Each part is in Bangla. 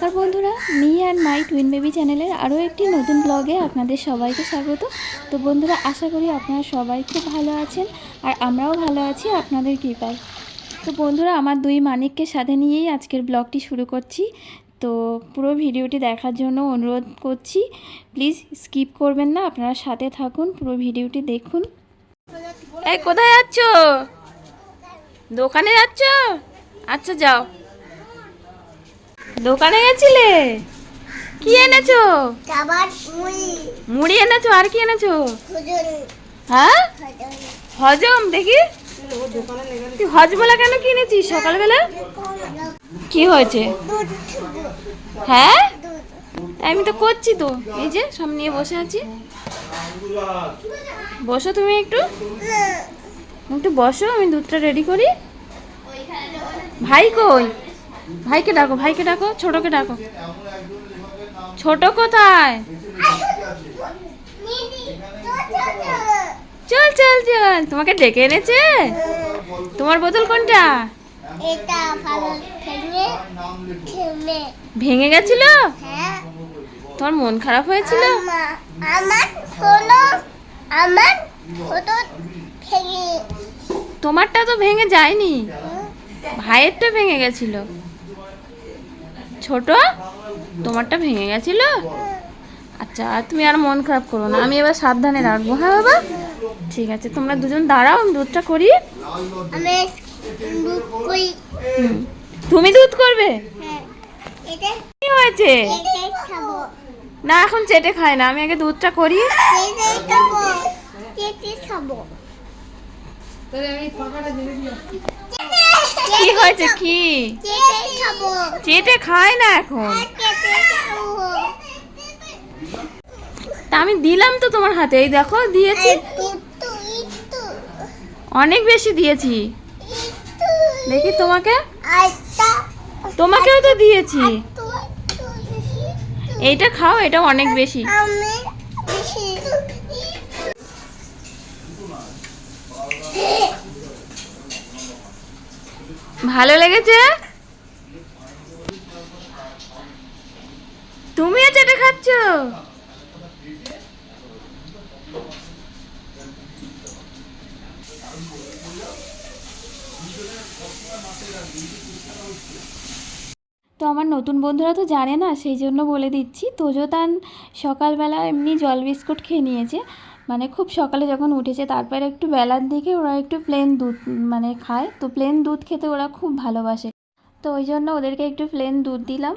নমস্কার বন্ধুরা, me and my twin baby চ্যানেলের আরও একটি নতুন ব্লগে আপনাদের সবাইকে স্বাগত। তো বন্ধুরা, আশা করি আপনারা সবাই খুব ভালো আছেন আর আমরাও ভালো আছি আপনাদের কৃপায়। তো বন্ধুরা, আমার দুই মানিককে সাথে নিয়েই আজকের ব্লগটি শুরু করছি। তো পুরো ভিডিওটি দেখার জন্য অনুরোধ করছি, প্লিজ স্কিপ করবেন না, আপনারা সাথে থাকুন, পুরো ভিডিওটি দেখুন। এই, কোথায় যাচ্ছ? দোকানে যাচ্ছ? আচ্ছা যাও। দোকানে গেছিলে? কি এনেছো? মুড়ি। এনেছো? আর কি এনেছো? হ্যাঁ? হজম। দেখি। তুই হজমলা কেন কিনেছিস সকালবেলা? কি হয়েছে? হ্যাঁ? আমি তো করছি তো। এই যে সব নিয়ে বসে আছি। বসো তুমি একটু। একটু বসো আমি দুধটা রেডি করি। ভাই কই? ভাইকে ডাকো ভাইকে ডাকো ছোটকে ডাকো। ছোট কোথায়? চল চল চল। তোমাকে ডেকে এনেছে? তোমার বোতল কোনটা? ভেঙে গেছিল? হ্যাঁ। তোমার মন খারাপ হয়েছিল? আমার আমার তোমারটা তো ভেঙে যায়নি। ভাইয়েরটা ভেঙে গেছিল। ছোট? তোমারটা ভেঙে গেছিল? আচ্ছা তুমি আর মন খারাপ করো না। আমি এবার সাবধানে রাখব হ্যাঁ বাবা? ঠিক আছে তোমরা দুজন দাঁড়াও আমি দুধটা করি। তুমি দুধ করবে? হ্যাঁ। কি হয়েছে? না এখন চেটে খায় না। আমি আগে দুধটা করি। খাব। কি হয়েছে? কি? চেটে খায় না এখন। তা আমি দিলাম তো তোমার হাতে এই দেখো দিয়েছি। অনেক বেশি দিয়েছি। দেখি তোমাকে। তোমাকেও তো দিয়েছি। এইটা খাও এটা অনেক বেশি। ভালো লেগেছে? তুমিও চেটে খাচ্ছ? তো আমার নতুন বন্ধুরা তো জানে না, সেই জন্য বলে দিচ্ছি। তোজোতান সকালবেলা এমনি জল বিস্কুট খেয়ে নিয়েছে। মানে খুব সকালে যখন উঠেছে, তারপরে একটু বেলার দিকে ওরা একটু প্লেন দুধ মানে খায়। তো প্লেন দুধ খেতে ওরা খুব ভালোবাসে। তো ওই জন্য ওদেরকে একটু প্লেন দুধ দিলাম।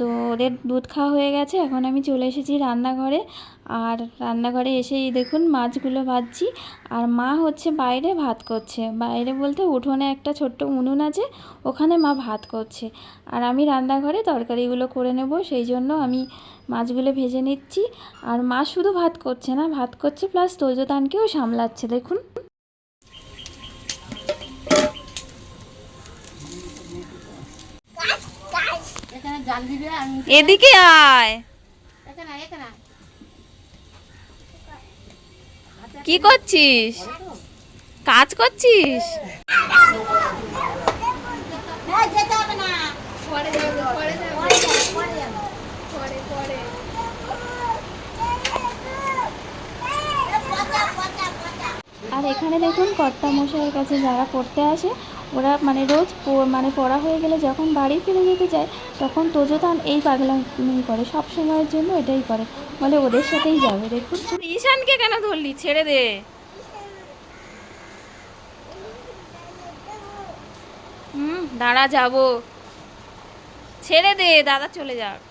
তো ওদের দুধ খাওয়া হয়ে গেছে, এখন আমি চলে এসেছি রান্নাঘরে। আর রান্নাঘরে এসেই দেখুন মাছগুলো ভাজছি। আর মা হচ্ছে বাইরে ভাত করছে। বাইরে বলতে উঠোনে একটা ছোট্ট উনুন আছে, ওখানে মা ভাত করছে। আর আমি রান্নাঘরে তরকারিগুলো করে নেব, সেই জন্য আমি মাছগুলো ভেজে নিচ্ছি। আর মা শুধু ভাত করছে না, ভাত করছে প্লাস তৈজতানকেও সামলাচ্ছে, দেখুন। এদিকে আয়। কি করছিস? কাজ করছিস? হ্যাঁ আর এখানে দেখুন কর্তা মশাইয়ের কাছে যারা পড়তে আসে ওরা মানে রোজ মানে পড়া হয়ে গেলে যখন বাড়ি ফিরে যেতে যায় তখন তোজোতান এই পাগলামি করে, সব সময়ের জন্য এটাই করে। বলে ওদের সাথেই যাবে দেখুন ঈশানকে কেন ধরলি? ছেড়ে দে। হুম, দাঁড়া যাব। ছেড়ে দে, দাদা চলে যাক।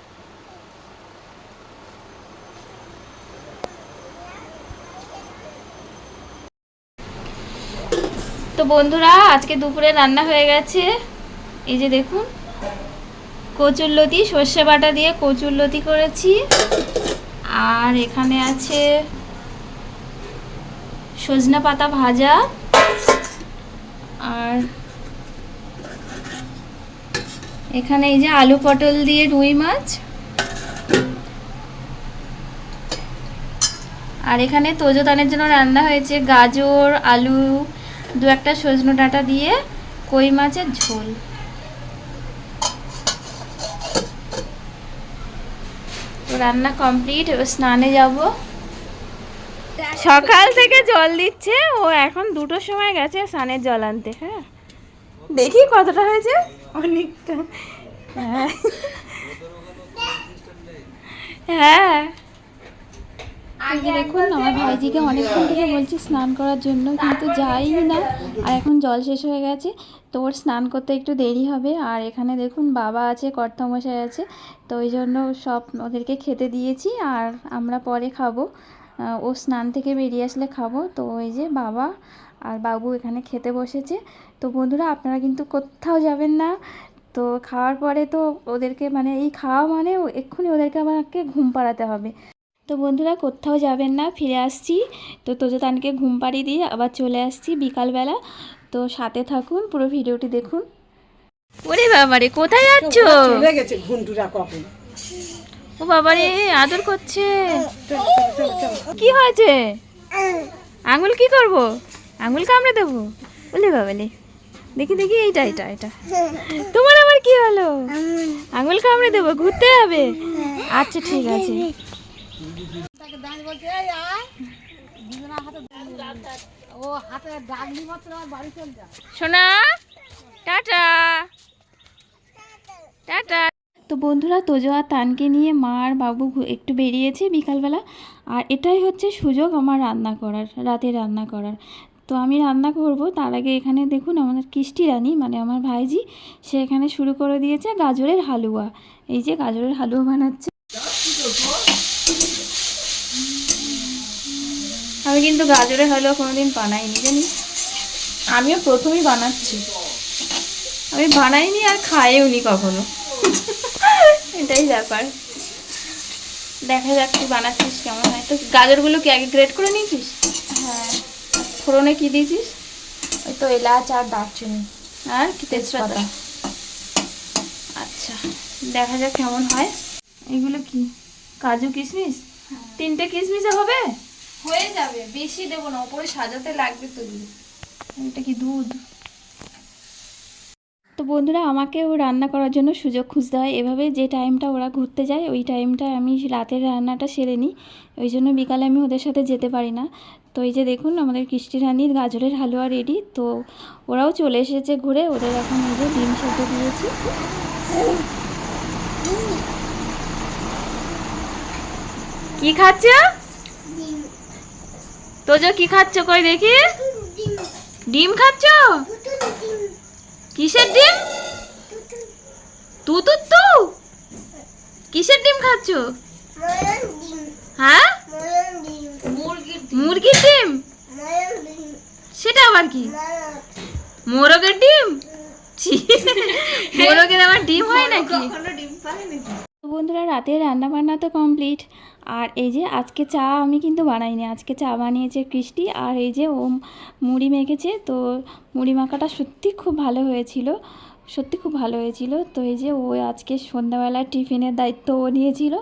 তো বন্ধুরা, আজকে দুপুরে রান্না হয়ে গেছে। এই যে দেখুন কচুরলতি সর্ষে বাটা দিয়ে কচুরলতি করেছি। আর এখানে আছে সজনা পাতা ভাজা। আর এখানে এই যে আলু পটল দিয়ে রুই মাছ। আর এখানে তোজোতানের জন্য রান্না হয়েছে গাজর, আলু দু একটা সজনো ডাঁটা দিয়ে কই মাছের ঝোল। রান্না কমপ্লিট স্নানে যাব। সকাল থেকে জল দিচ্ছে, ও এখন দুটোর সময় গেছে স্নানের জল আনতে হ্যাঁ। দেখি কতটা হয়েছে? অনেকটা। হ্যাঁ। হ্যাঁ। দেখুন, আমার ভাইজিকে অনেকক্ষণ থেকে বলছি স্নান করার জন্য, কিন্তু যাই না। আর এখন জল শেষ হয়ে গেছে, তো ওর স্নান করতে একটু দেরি হবে। আর এখানে দেখুন, বাবা আছে, কর্তামশাই আছে, তো ওই জন্য সব ওদেরকে খেতে দিয়েছি, আর আমরা পরে খাব। ও স্নান থেকে বেরিয়ে আসলে খাব। তো ওই যে বাবা আর বাবু এখানে খেতে বসেছে। তো বন্ধুরা, আপনারা কিন্তু কোথাও যাবেন না। তো খাওয়ার পরে তো ওদেরকে মানে এই খাওয়া মানে এক্ষুনি ওদেরকে আমাকে ঘুম পাড়াতে হবে। তো বন্ধুরা কোথাও যাবেন না ফিরে আসছি। তো তোজতানকে ঘুম পাড়িয়ে দিয়ে আবার চলে আসছি বিকালবেলা। তো সাথে থাকুন পুরো ভিডিওটি দেখুন। ওরে বাবারে কোথায় যাচ্ছ? চলে গেছে ঘুন্টুরা কখন? ও বাবারে আদর করছে। কি হয়েছে? আঙুল কি করব? আঙুল কামড়ে দেবো? বলে বাবালে দেখি দেখি এইটা এটা এটা তোমার আবার কি হলো? আঙুল। কামড়ে দেবো ঘুরতে যাবে? আচ্ছা ঠিক আছে। তাকে দাঁড়িয়ে বলছে এই আয়। দুজনের হাতে ও হাতে ডাকলি মাত্র আমার বাড়ি চল যা সোনা টাটা। টাটা। তো বন্ধুরা তোজো আর তানকে নিয়ে মা আর বাবু একটু বেরিয়েছে বিকালবেলা। আর এটাই হচ্ছে সুযোগ আমার রান্না করার রাতে রান্না করার। তো আমি রান্না করব। তার আগে এখানে দেখুন আমাদের কৃষ্টি রানী মানে আমার ভাইজি সে এখানে শুরু করে দিয়েছে গাজরের হালুয়া। এই যে গাজরের হালুয়া বানাচ্ছে। আমি কিন্তু গাজরের হালুয়া কোনোদিন বানাইনি জানিস? আমিও প্রথমেই বানাচ্ছি। আমি বানাইনি আর খাইও নি কখনো। এটাই ব্যাপার। দেখা যাক তুই বানাচ্ছিস কেমন হয়। তো গাজরগুলো কি আগে গ্রেট করে নিয়েছিস? হ্যাঁ। ফোড়নে কি দিয়েছিস? ওই তো এলাচ আর দারচিনি। আর কি তেজপাতা। আচ্ছা দেখা যাক কেমন হয়। এগুলো কি? কাজু কিশমিশ? তিনটে কিশমিশে হবে? হয়ে যাবে বেশি দেবো না ওপরে সাজাতে লাগবে তো এটা কি দুধ? তো বন্ধুরা আমাকে ও রান্না করার জন্য সুযোগ খুঁজতে হয়। এভাবে যে টাইমটা ওরা ঘুরতে যায় ওই টাইমটা আমি রাতের রান্নাটা সেরে নিই। ওই জন্য বিকালে আমি ওদের সাথে যেতে পারি না। তো এই যে দেখুন আমাদের কৃষ্টি রানীর গাজরের হালুয়া রেডি তো ওরাও চলে এসেছে ঘুরে। ওদের এখন এই যে ডিম সেদ্ধ দিয়েছি। কি খাচ্ছ? তোজো কি খাচ্ছ কই দেখি? ডিম। খাচ্ছ? কিসের ডিম? তু তু তু? কিসের ডিম খাচ্ছ? হ্যাঁ? মুরগির ডিম। সেটা আবার কি? মোরগের ডিম? মোরগের আবার ডিম হয় নাকি? বন্ধুরা রাতের রান্না বান্না তো কমপ্লিট আর এই যে আজকে চা আমি কিন্তু বানাইনি। আজকে চা বানিয়েছে কৃষ্টি আর এই যে ও মুড়ি মেখেছে, তো মুড়ি মাখাটা সত্যি খুব ভালো হয়েছিল। সত্যি খুব ভালো হয়েছিল। তো এই যে ও আজকে সন্ধ্যাবেলায় টিফিনের দায়িত্ব ও নিয়েছিল।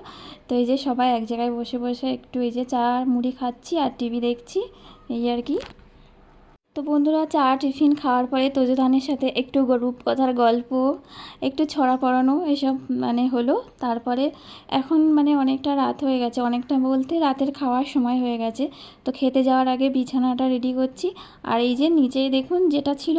তো এই যে সবাই এক জায়গায় বসে বসে একটু এই যে চা আর মুড়ি খাচ্ছি আর টিভি দেখছি, এই আর কি। তো বন্ধুরা, চা, টিফিন খাওয়ার পরে তোজোধানের সাথে একটু রূপকথার গল্প, একটু ছড়া পড়ানো, এসব মানে হলো। তারপরে এখন মানে অনেকটা রাত হয়ে গেছে। অনেকটা বলতে রাতের খাওয়ার সময় হয়ে গেছে। তো খেতে যাওয়ার আগে বিছানাটা রেডি করছি। আর এই যে নিচেই দেখুন যেটা ছিল,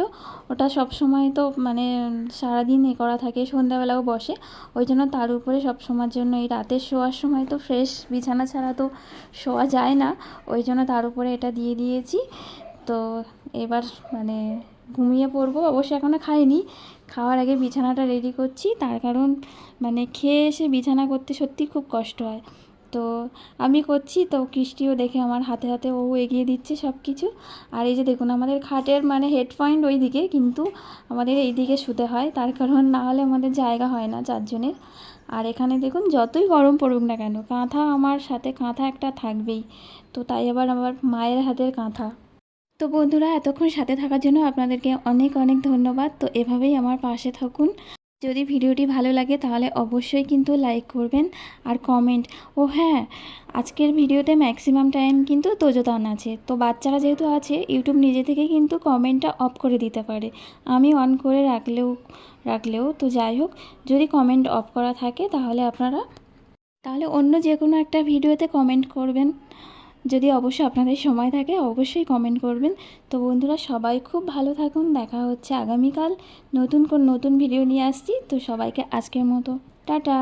ওটা সব সময় তো মানে সারাদিন এ করা থাকে, সন্ধ্যাবেলাও বসে। ওই জন্য তার উপরে সব সময়ের জন্য এই রাতের শোয়ার সময় তো ফ্রেশ বিছানা ছাড়া তো শোয়া যায় না। ওই জন্য তার উপরে এটা দিয়ে দিয়েছি। তো এবার মানে ঘুমিয়ে পড়ব অবশ্যই এখনও খাইনি। খাওয়ার আগে বিছানাটা রেডি করছি, তার কারণ মানে খেয়ে এসে বিছানা করতে সত্যি খুব কষ্ট হয়। তো আমি করছি, তো কৃষ্টিও দেখে আমার হাতে হাতে ও এগিয়ে দিচ্ছে সব কিছু আর এই যে দেখুন, আমাদের খাটের মানে হেড পয়েন্ট ওই দিকে কিন্তু আমাদের এই দিকে শুতে হয়, তার কারণ না হলে আমাদের জায়গা হয় না চারজনের। আর এখানে দেখুন, যতই গরম পড়ুক না কেন, কাঁথা আমার সাথে কাঁথা একটা থাকবেই। তো তাই আবার আমার মায়ের হাতের কাঁথা। তো বন্ধুরা, এতক্ষণ সাথে থাকার জন্য আপনাদেরকে অনেক অনেক ধন্যবাদ। তো এভাবেই আমার পাশে থাকুন। যদি ভিডিওটি ভালো লাগে তাহলে অবশ্যই কিন্তু লাইক করবেন আর কমেন্ট। ও হ্যাঁ আজকের ভিডিওতে ম্যাক্সিমাম টাইম কিন্তু তোজোদান আছে। তো বাচ্চারা যেহেতু আছে, ইউটিউব নিজে থেকে কিন্তু কমেন্টটা অফ করে দিতে পারে। আমি অন করে রাখলেও রাখলেও, তো যাই হোক, যদি কমেন্ট অফ করা থাকে তাহলে আপনারা, তাহলে অন্য যে কোনো একটা ভিডিওতে কমেন্ট করবেন। যদি অবশ্যই আপনাদের সময় থাকে, অবশ্যই কমেন্ট করবেন। তো বন্ধুরা, সবাই খুব ভালো থাকুন। দেখা হচ্ছে আগামীকাল। নতুন কোন নতুন ভিডিও নিয়ে আসছি। তো সবাইকে আজকের মতো। টাটা!